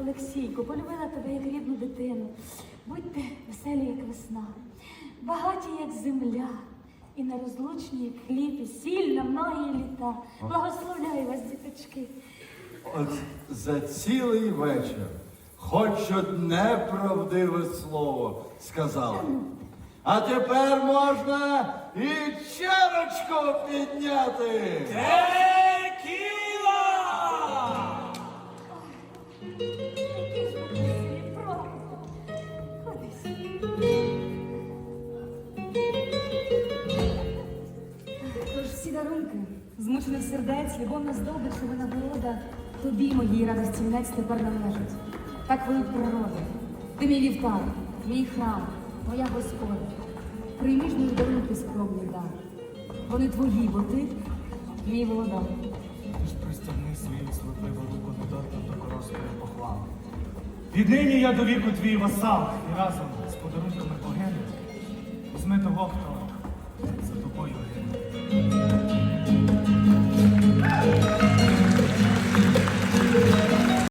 Олексійко, полюбила тебе як рідну дитину. Будьте веселі, як весна, багаті, як земля, і нерозлучні, як хліб, і сіль на многі літа. Благословляю вас, діточки. От за цілий вечір хоч одне правдиве слово сказала. А тепер можна і чарочку підняти. Всі змучених сердець, любовна здобич і винагорода, тобі, моїй радості, вінець тепер належить. Так велить природа. Ти мій вівтар, мій храм, моя Господа. Прийми ж мої дарунки скромний дар. Вони твої, бо ти мій володар. Ти ж пристягни свою слухливу руку недоторком до коросної похвали. Віднині я до віку твій васал і разом з подарунками богини візьми того, хто.